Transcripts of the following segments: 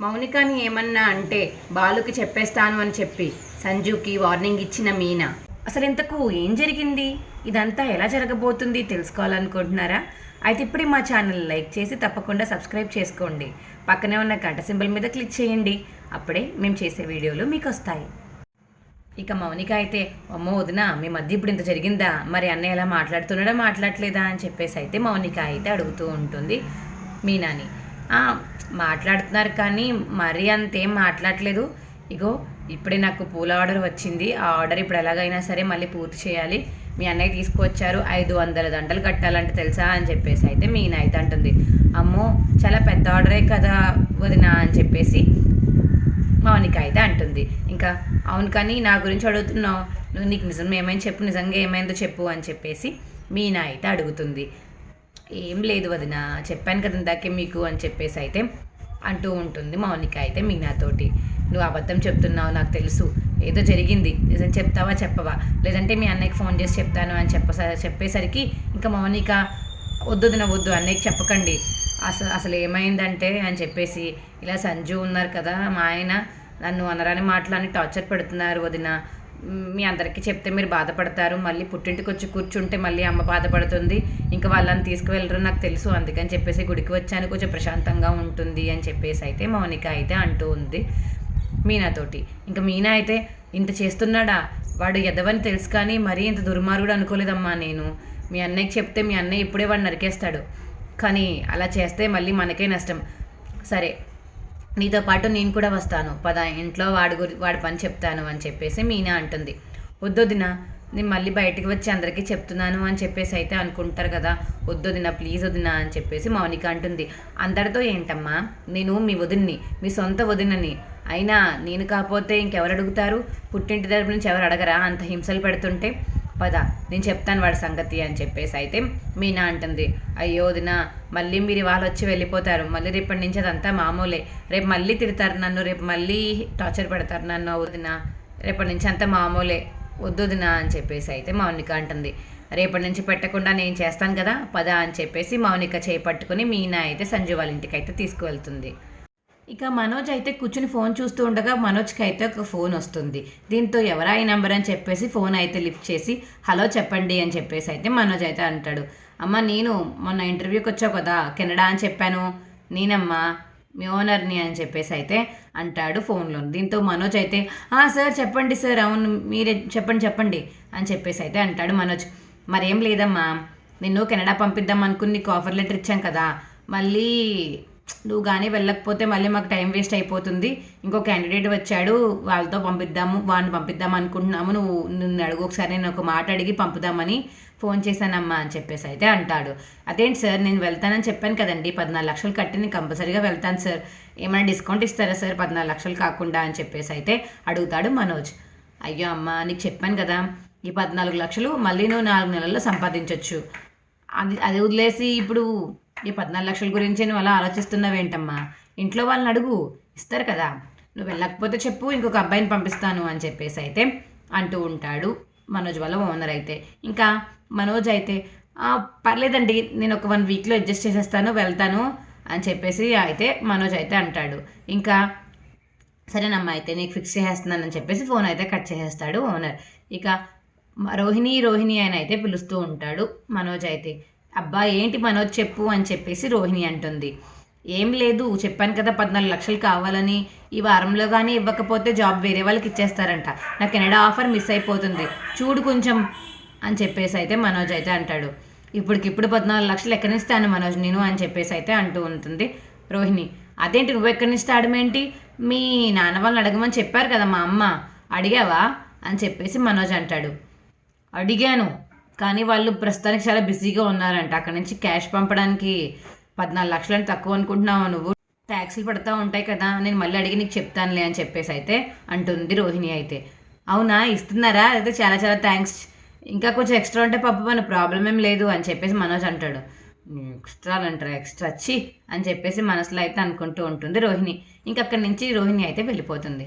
మౌనికని ఏమన్నా అంటే బాలుకి చెప్పేస్తాను అని చెప్పి సంజుకి వార్నింగ్ ఇచ్చిన మీనా. అసలు ఇంతకు ఏం జరిగింది? ఇదంతా ఎలా జరగబోతుంది తెలుసుకోవాలనుకుంటున్నారా? అయితే ఇప్పుడే మా ఛానల్ లైక్ చేసి తప్పకుండా సబ్స్క్రైబ్ చేసుకోండి. పక్కనే ఉన్న గంట సింబల్ మీద క్లిక్ చేయండి. అప్పుడే మేము చేసే వీడియోలు మీకు వస్తాయి. ఇక మౌనిక అయితే అమ్మో వదిన మీ మధ్య ఇప్పుడు ఇంత జరిగిందా? మరి అన్నయ్య ఎలా మాట్లాడుతున్నాడా మాట్లాడలేదా? అని చెప్పేసి అయితే మౌనిక అయితే అడుగుతూ ఉంటుంది మీనాని. మాట్లాడుతున్నారు కానీ మరీ అంతేం మాట్లాడలేదు. ఇగో ఇప్పుడే నాకు పూల ఆర్డర్ వచ్చింది. ఆ ఆర్డర్ ఇప్పుడు ఎలాగైనా సరే మళ్ళీ పూర్తి చేయాలి. మీ అన్నయ్య తీసుకువచ్చారు ఐదు వందల దండలు కట్టాలంటే తెలుసా అని చెప్పేసి అయితే మీ నైతే అంటుంది. అమ్మో చాలా పెద్ద ఆర్డరే కదా వదినా అని చెప్పేసి మౌనిక అయితే అంటుంది. ఇంకా అవును కానీ నా గురించి అడుగుతున్నావు. నువ్వు నీకు నిజం ఏమైంది చెప్పు నిజంగా ఏమైందో చెప్పు అని చెప్పేసి మీనా అయితే అడుగుతుంది. ఏం లేదు వదిన. చెప్పాను కదా ఇందాకే మీకు అని చెప్పేసి అయితే అంటూ ఉంటుంది మౌనిక అయితే మీనాతోటి నువ్వు అబద్ధం చెప్తున్నావు నాకు తెలుసు. ఏదో జరిగింది. నిజం చెప్తావా చెప్పవా? లేదంటే మీ అన్నయ్యకి ఫోన్ చేసి చెప్తాను అని చెప్ప చెప్పేసరికి ఇంకా మౌనిక వద్దు వదిన వద్దు అన్నయ్యకి చెప్పకండి. అసలు అసలు ఏమైందంటే అని చెప్పేసి ఇలా సంజు ఉన్నారు కదా మా ఆయన నన్ను అనరాని మాటలని టార్చర్ పెడుతున్నారు వదిన. మీ అందరికీ చెప్తే మీరు బాధపడతారు. మళ్ళీ పుట్టింటికి వచ్చి కూర్చుంటే మళ్ళీ అమ్మ బాధపడుతుంది. ఇంకా వాళ్ళని తీసుకువెళ్ళరు నాకు తెలుసు. అందుకని చెప్పేసి గుడికి వచ్చాను. కొంచెం ప్రశాంతంగా ఉంటుంది అని చెప్పేసి అయితే మౌనిక అయితే అంటూ ఉంది. మీనాతోటి. ఇంకా మీనా అయితే ఇంత చేస్తున్నాడా? వాడు ఎదవని తెలుసు కానీ మరీ ఇంత దుర్మార్గుడు అనుకోలేదమ్మా నేను. మీ అన్నయ్యకి చెప్తే మీ అన్నయ్య ఇప్పుడే వాడు నరికేస్తాడు. కానీ అలా చేస్తే మళ్ళీ మనకే నష్టం. సరే నీతో పాటు నేను కూడా వస్తాను. పద ఇంట్లో వాడి గురి వాడి పని చెప్తాను అని చెప్పేసి మీనా అంటుంది. వద్దొదిన నేను మళ్ళీ బయటికి వచ్చి అందరికీ చెప్తున్నాను అని చెప్పేసి అయితే అనుకుంటారు కదా. వద్దొదిన ప్లీజ్ వదిన అని చెప్పేసి మౌనిక అంటుంది. అందరితో ఏంటమ్మా నేను మీ వదిన్ని మీ సొంత వదినని. అయినా నేను కాకపోతే ఇంకెవరు అడుగుతారు? పుట్టింటి తరపు నుంచి ఎవరు అడగరా అంత హింసలు పెడుతుంటే? పద నేను చెప్తాను వాడి సంగతి అని చెప్పేసి అయితే మీనా అంటుంది. అయ్యో వదిన మళ్ళీ మీరు వాళ్ళు వచ్చి వెళ్ళిపోతారు. మళ్ళీ రేపటి నుంచి అదంతా మామూలే. రేపు మళ్ళీ తిడతారు నన్ను రేపు మళ్ళీ టార్చర్ పెడతారు నన్ను వదిన. రేపటి నుంచి అంతా మామూలే. వద్దు అని చెప్పేసి అయితే మౌనిక అంటుంది. రేపటి నుంచి పెట్టకుండా నేను చేస్తాను కదా పద అని చెప్పేసి మౌనిక చేపట్టుకుని మీనా అయితే సంజు వాళ్ళ ఇంటికి అయితే తీసుకువెళ్తుంది. ఇక మనోజ్ అయితే కూర్చుని ఫోన్ చూస్తూ ఉండగా మనోజ్కి అయితే ఒక ఫోన్ వస్తుంది. దీంతో ఎవరా ఈ నెంబర్ అని చెప్పేసి ఫోన్ అయితే లిఫ్ట్ చేసి హలో చెప్పండి అని చెప్పేసి అయితే మనోజ్ అయితే అంటాడు. అమ్మ నేను మొన్న ఇంటర్వ్యూకి వచ్చావు కదా కెనడా అని చెప్పాను. నేనమ్మా మీ ఓనర్ని అని చెప్పేసి అయితే అంటాడు ఫోన్లో. దీంతో మనోజ్ అయితే సార్ చెప్పండి సార్ అవును మీరే చెప్పండి చెప్పండి అని చెప్పేసి అయితే అంటాడు మనోజ్. మరేం లేదమ్మా నిన్ను కెనడా పంపిద్దాం అనుకుని నీకు ఆఫర్ లెటర్ ఇచ్చాం కదా మళ్ళీ నువ్వు కానీ వెళ్ళకపోతే మళ్ళీ మాకు టైం వేస్ట్ అయిపోతుంది. ఇంకో క్యాండిడేట్ వచ్చాడు వాళ్ళతో పంపిద్దాము వాడిని పంపిద్దాం అనుకుంటున్నాము. నువ్వు నిన్ను అడుగు ఒకసారి నేను ఒక మాట అడిగి పంపుదామని ఫోన్ చేశానమ్మా అని చెప్పేసి అయితే అంటాడు. అదేంటి సార్ నేను వెళ్తానని చెప్పాను కదండి పద్నాలుగు లక్షలు కట్టి నేను కంపల్సరీగా వెళ్తాను సార్. ఏమైనా డిస్కౌంట్ ఇస్తారా సార్ పద్నాలుగు లక్షలు కాకుండా అని చెప్పేసి అయితే అడుగుతాడు మనోజ్. అయ్యో అమ్మ నీకు చెప్పాను కదా ఈ పద్నాలుగు లక్షలు మళ్ళీ నువ్వు నాలుగు నెలల్లో సంపాదించవచ్చు అది అది వదిలేసి ఇప్పుడు ఈ పద్నాలుగు లక్షల గురించి నువ్వు అలా ఆలోచిస్తున్నావేంటమ్మా ఇంట్లో వాళ్ళని అడుగు. ఇస్తారు కదా. నువ్వు వెళ్ళకపోతే చెప్పు ఇంకొక అబ్బాయిని పంపిస్తాను అని చెప్పేసి అయితే అంటూ ఉంటాడు మనోజ్ వాళ్ళ ఓనర్ అయితే. ఇంకా మనోజ్ అయితే పర్లేదండి నేను ఒక వన్ వీక్లో అడ్జస్ట్ చేసేస్తాను వెళ్తాను అని చెప్పేసి అయితే మనోజ్ అయితే అంటాడు. ఇంకా సరేనమ్మా అయితే నీకు ఫిక్స్ చేసేస్తున్నానని చెప్పేసి ఫోన్ అయితే కట్ చేసేస్తాడు ఓనర్. ఇక రోహిణి రోహిణి అని అయితే పిలుస్తూ ఉంటాడు మనోజ్ అయితే. అబ్బా ఏంటి మనోజ్ చెప్పు అని చెప్పేసి రోహిణి అంటుంది. ఏం లేదు చెప్పాను కదా పద్నాలుగు లక్షలు కావాలని. ఈ వారంలో కానీ ఇవ్వకపోతే జాబ్ వేరే వాళ్ళకి ఇచ్చేస్తారంట. నా కెనడా ఆఫర్ మిస్ అయిపోతుంది. చూడు కొంచెం అని చెప్పేసి అయితే మనోజ్ అయితే అంటాడు. ఇప్పటికిప్పుడు పద్నాలుగు లక్షలు ఎక్కడి నుంచి ఇస్తాను మనోజ్ నేను అని చెప్పేసి అయితే అంటూ ఉంటుంది రోహిణి. అదేంటి నువ్వు ఎక్కడి నుంచి తాడమేంటి మీ నాన్న వాళ్ళని అడగమని చెప్పారు కదా మా అమ్మ. అడిగావా? అని చెప్పేసి మనోజ్ అంటాడు. అడిగాను. కానీ వాళ్ళు ప్రస్తుతానికి చాలా బిజీగా ఉన్నారంట. అక్కడ నుంచి క్యాష్ పంపడానికి పద్నాలుగు లక్షలని తక్కువ అనుకుంటున్నావు నువ్వు? ట్యాక్సీలు పడతా ఉంటాయి కదా నేను మళ్ళీ అడిగి నీకు చెప్తానులే అని చెప్పేసి అయితే అంటుంది రోహిణి అయితే. అవునా? ఇస్తున్నారా? అయితే చాలా చాలా థ్యాంక్స్ ఇంకా కొంచెం ఎక్స్ట్రా ఉంటే పప్పు మన ప్రాబ్లం ఏం లేదు అని చెప్పేసి మనోజ్ అంటాడు. ఎక్స్ట్రా అంటారా? ఎక్స్ట్రా? వచ్చి అని చెప్పేసి మనసులో అయితే అనుకుంటూ ఉంటుంది రోహిణి. ఇంకా అక్కడి నుంచి రోహిణి అయితే వెళ్ళిపోతుంది.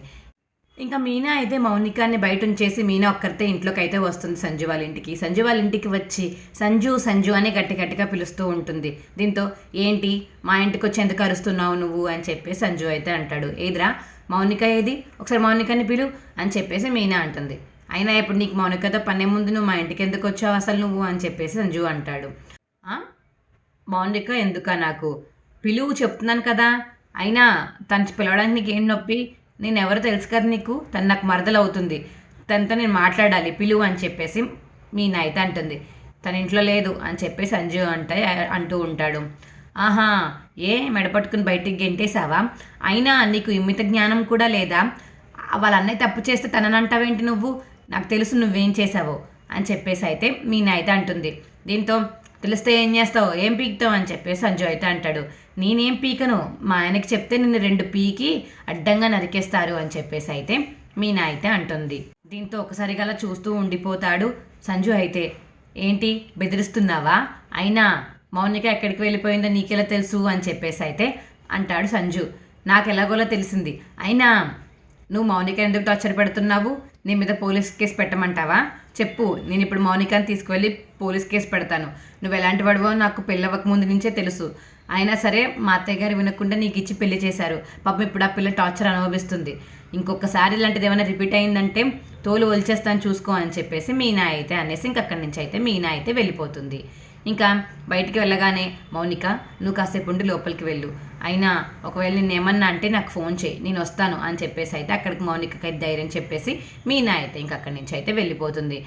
ఇంకా మీనా అయితే మౌనికాన్ని బయట ఉంచేసి మీనా ఒక్కరితే ఇంట్లోకి అయితే వస్తుంది సంజు వాళ్ళ ఇంటికి సంజు వాళ్ళ ఇంటికి వచ్చి సంజు సంజు అని గట్టి గట్టిగా పిలుస్తూ ఉంటుంది. దీంతో ఏంటి? మా ఇంటికి వచ్చి ఎందుకు అరుస్తున్నావు నువ్వు? అని చెప్పి సంజు అయితే అంటాడు. ఏదిరా? మౌనిక ఏది? ఒకసారి మౌనికని పిలు అని చెప్పేసి మీనా అంటుంది. అయినా ఇప్పుడు నీకు మౌనికతో పనే ముందు నువ్వు మా ఇంటికి ఎందుకు వచ్చావు అసలు నువ్వు? అని చెప్పేసి సంజు అంటాడు. మౌనిక ఎందుక నాకు? పిలువు చెప్తున్నాను కదా. అయినా తను పిలవడానికి నీకు ఏం నొప్పి? నేను ఎవరో తెలుసు కదా నీకు? తను నాకు మరదలు అవుతుంది తనతో నేను మాట్లాడాలి పిలువు అని చెప్పేసి మీ నైతే అంటుంది. తన ఇంట్లో లేదు అని చెప్పేసి సంజు అంటే అంటూ ఉంటాడు. ఆహా ఏ మెడపట్టుకుని బయటికి గెంటేసావా అయినా నీకు ఇమిత జ్ఞానం కూడా లేదా? వాళ్ళ అన్నయ్య తప్పు చేస్తే తనని అంటావేంటి నువ్వు? నాకు తెలుసు నువ్వేం చేసావో అని చెప్పేసి అయితే మీ నైత అంటుంది. దీంతో తెలిస్తే ఏం చేస్తావు? ఏం పీకుతావు అని చెప్పేసి సంజు అయితే అంటాడు. నేనేం పీకను? మా ఆయనకి చెప్తే నిన్ను రెండు పీకి అడ్డంగా నరికేస్తారు అని చెప్పేసి అయితే మీనా అయితే అంటుంది. దీంతో ఒకసారి గల చూస్తూ ఉండిపోతాడు సంజు అయితే. ఏంటి? బెదిరిస్తున్నావా? అయినా మౌనిక ఎక్కడికి వెళ్ళిపోయిందో నీకెలా తెలుసు అని చెప్పేసి అయితే అంటాడు సంజు. నాకు ఎలాగోలా తెలిసింది. అయినా నువ్వు మౌనిక ఎందుకు టార్చర్ పెడుతున్నావు? నీ మీద పోలీస్ కేసు పెట్టమంటావా? చెప్పు నేను ఇప్పుడు మౌనికాని తీసుకువెళ్ళి పోలీస్ కేసు పెడతాను. నువ్వు ఎలాంటి వాడివో నాకు పెళ్ళవక ముందు నుంచే తెలుసు. అయినా సరే మా అత్తయ్య గారు వినకుండా నీకు ఇచ్చి పెళ్ళి చేశారు. పాపం ఇప్పుడు ఆ పిల్ల టార్చర్ అనుభవిస్తుంది. ఇంకొకసారి ఇలాంటిది ఏమైనా రిపీట్ అయిందంటే తోలు ఒలిచేస్తాను చూసుకో అని చెప్పేసి మీనా అయితే అనేసి ఇంక అక్కడి నుంచి అయితే మీనా అయితే వెళ్ళిపోతుంది. ఇంకా బయటికి వెళ్ళగానే మౌనిక నువ్వు కాసేపు ఉండి లోపలికి వెళ్ళు. అయినా ఒకవేళ నేను ఏమన్నా అంటే నాకు ఫోన్ చేయి. నేను వస్తాను అని చెప్పేసి అయితే అక్కడికి మౌనికకి అయితే ధైర్యం చెప్పేసి మీనా అయితే ఇంక అక్కడి నుంచి అయితే వెళ్ళిపోతుంది.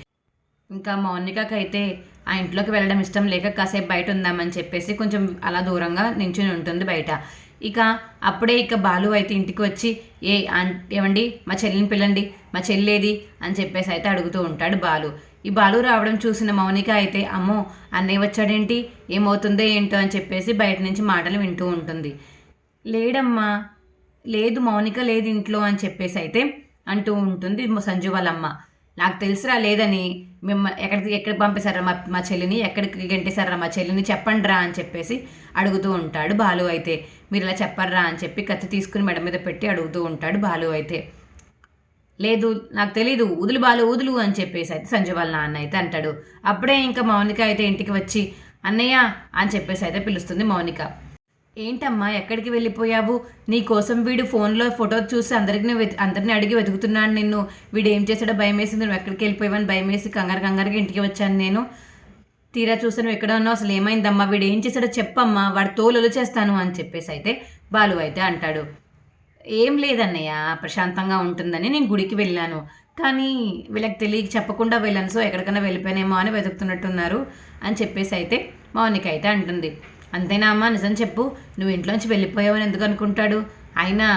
ఇంకా మౌనికకి అయితే ఆ ఇంట్లోకి వెళ్ళడం ఇష్టం లేక కాసేపు బయట ఉందామని చెప్పేసి కొంచెం అలా దూరంగా నించుని ఉంటుంది బయట. ఇక అప్పుడే ఇక బాలు అయితే ఇంటికి వచ్చి ఏ ఏమండి? మా చెల్లిని పిల్లండి మా చెల్లేది? అని చెప్పేసి అయితే అడుగుతూ ఉంటాడు బాలు. ఈ బాలు రావడం చూసిన మౌనిక అయితే అమ్మో అన్నయ్య వచ్చాడేంటి? ఏమవుతుందో ఏంటో? అని చెప్పేసి బయట నుంచి మాటలు వింటూ ఉంటుంది. లేడమ్మా లేదు మౌనిక లేదు ఇంట్లో అని చెప్పేసి అయితే అంటూ ఉంటుంది సంజు వాళ్ళ అమ్మ నాకు తెలుసురా లేదని మిమ్మ ఎక్కడికి ఎక్కడ పంపేశారా మా మా చెల్లిని? ఎక్కడికి గెంటేశారా మా చెల్లిని? చెప్పండి రా అని చెప్పేసి అడుగుతూ ఉంటాడు బాలు అయితే. మీరు ఇలా చెప్పర్రా అని చెప్పి కత్తి తీసుకుని మెడ మీద పెట్టి అడుగుతూ ఉంటాడు బాలు అయితే. లేదు నాకు తెలీదు వదులు బాలు వదులు అని చెప్పేసి అయితే సంజయ్ వాళ్ళ నాన్న అయితే అంటాడు. అప్పుడే ఇంకా మౌనిక అయితే ఇంటికి వచ్చి అన్నయ్య అని చెప్పేసి అయితే పిలుస్తుంది మౌనిక. ఏంటమ్మా ఎక్కడికి వెళ్ళిపోయావు? నీ కోసం వీడు ఫోన్లో ఫోటో చూసి అందరిని అందరిని అడిగి వెతుకుతున్నాను నిన్ను. వీడు ఏం చేశాడో భయం వేసింది నువ్వు ఎక్కడికి వెళ్ళిపోయావని భయం వేసి కంగారు కంగారుగా ఇంటికి వచ్చాను నేను. తీరా చూసి నువ్వు ఎక్కడ ఉన్నావు? అసలు ఏమైందమ్మా? వీడు ఏం చేశాడో చెప్పమ్మా వాడి తోలు చేస్తాను అని చెప్పేసి అయితే బాలు అయితే అంటాడు. ఏం లేదన్నయ్య ప్రశాంతంగా ఉంటుందని నేను గుడికి వెళ్ళాను. కానీ వీళ్ళకి తెలియక చెప్పకుండా వెళ్ళాను సో ఎక్కడికైనా వెళ్ళిపోయానేమో అని వెతుకుతున్నట్టున్నారు అని చెప్పేసి అయితే మౌనిక అయితే అంటుంది. అంతేనా అమ్మా నిజం చెప్పు నువ్వు ఇంట్లోంచి వెళ్ళిపోయావని ఎందుకు అనుకుంటాడు? అయినా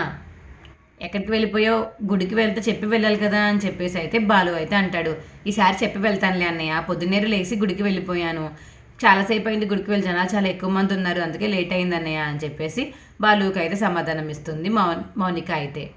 ఎక్కడికి వెళ్ళిపోయావు? గుడికి వెళ్తే చెప్పి వెళ్ళాలి కదా అని చెప్పేసి అయితే బాలు అయితే అంటాడు. ఈసారి చెప్పి వెళ్తానులే అన్నయ్య పొద్దున్నేరు లేచి గుడికి వెళ్ళిపోయాను. చాలాసేపు అయింది గుడికి వెళ్ళి జనాలు చాలా ఎక్కువ మంది ఉన్నారు అందుకే లేట్ అయింది అన్నయ్య అని చెప్పేసి బాలుకి అయితే సమాధానం ఇస్తుంది మౌన్ మౌనిక అయితే.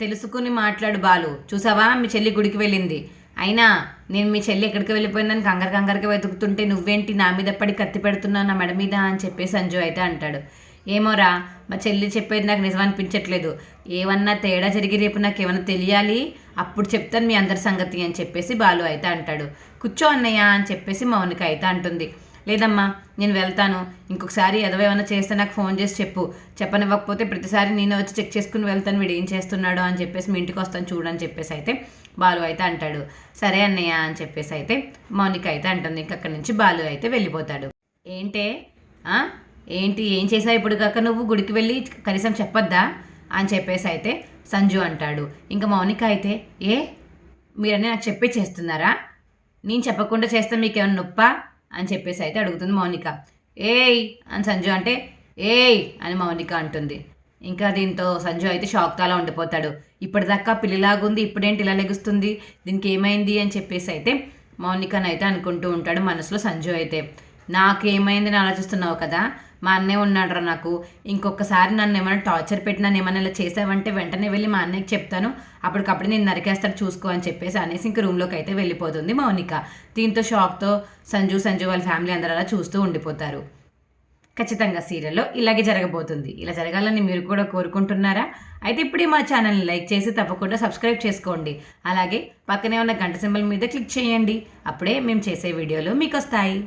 తెలుసుకుని మాట్లాడు బాలు. చూసావా? మీ చెల్లి గుడికి వెళ్ళింది. అయినా నేను మీ చెల్లి ఎక్కడికి వెళ్ళిపోయిందని కంగారు కంగారుగా వెతుకుతుంటే నువ్వేంటి నా మీద పడి కత్తి పెడుతున్నావు నా మెడ మీద అని చెప్పేసి సంజు అయితే అంటాడు. ఏమోరా మా చెల్లి చెప్పేది నాకు నిజం అనిపించట్లేదు. ఏమన్నా తేడా జరిగి రేపు నాకు ఏమన్నా తెలియాలి? అప్పుడు చెప్తాను మీ అందరి సంగతి అని చెప్పేసి బాలు అయితే అంటాడు. కూర్చో అన్నయ్య అని చెప్పేసి మౌనిక అయితే అంటుంది. లేదమ్మా నేను వెళ్తాను. ఇంకొకసారి ఎదవ ఏమైనా చేస్తే నాకు ఫోన్ చేసి చెప్పు. చెప్పనివ్వకపోతే ప్రతిసారి నేను వచ్చి చెక్ చేసుకుని వెళ్తాను వీడు ఏం చేస్తున్నాడు అని చెప్పేసి మీ ఇంటికి వస్తాను చూడని చెప్పేసి అయితే బాలు అయితే అంటాడు. సరే అన్నయ్య అని చెప్పేసి అయితే మౌనిక అయితే అంటుంది. ఇంక అక్కడి నుంచి బాలు అయితే వెళ్ళిపోతాడు. ఏంటే? ఏంటి? ఏం చేసావు ఇప్పుడు కాక నువ్వు? గుడికి వెళ్ళి కనీసం చెప్పొద్దా? అని చెప్పేసి అయితే సంజు అంటాడు. ఇంకా మౌనిక అయితే ఏ? మీరన్నీ నాకు చెప్పి చేస్తున్నారా? నేను చెప్పకుండా చేస్తే మీకేమైనా నొప్పా? అని చెప్పేసి అయితే అడుగుతుంది మౌనిక. ఏయ్ అని సంజు అంటే ఏయ్ అని మౌనిక అంటుంది. ఇంకా దీంతో సంజు అయితే షాక్తో ఉండిపోతాడు. ఇప్పటిదాకా పిల్లిలాగుంది ఇప్పుడేంటి ఇలా లెగుస్తుంది? దీనికి ఏమైంది అని చెప్పేసి అయితే మౌనికనైతే అయితే అనుకుంటూ ఉంటాడు మనసులో సంజు అయితే. నాకేమైంది అని ఆలోచిస్తున్నావు కదా? మా అన్నయ్య ఉన్నాడురా నాకు. ఇంకొకసారి నన్ను ఏమైనా టార్చర్ పెట్టి నన్ను ఏమైనా ఇలా చేసావంటే వెంటనే వెళ్ళి మా అన్నయ్యకి చెప్తాను. అప్పటికప్పుడు నేను నరికేస్తాడు చూసుకో అని చెప్పేసి అనేసి ఇంక రూమ్లోకి అయితే వెళ్ళిపోతుంది మౌనిక. దీంతో షాక్తో సంజు సంజు వాళ్ళ ఫ్యామిలీ అందరూ అలా చూస్తూ ఉండిపోతారు. ఖచ్చితంగా సీరియల్లో ఇలాగే జరగబోతుంది. ఇలా జరగాలని మీరు కూడా కోరుకుంటున్నారా? అయితే ఇప్పుడే మా ఛానల్ని లైక్ చేసి తప్పకుండా సబ్స్క్రైబ్ చేసుకోండి. అలాగే పక్కనే ఉన్న గంట సింబల్ మీద క్లిక్ చేయండి. అప్పుడే మేము చేసే వీడియోలు మీకు వస్తాయి.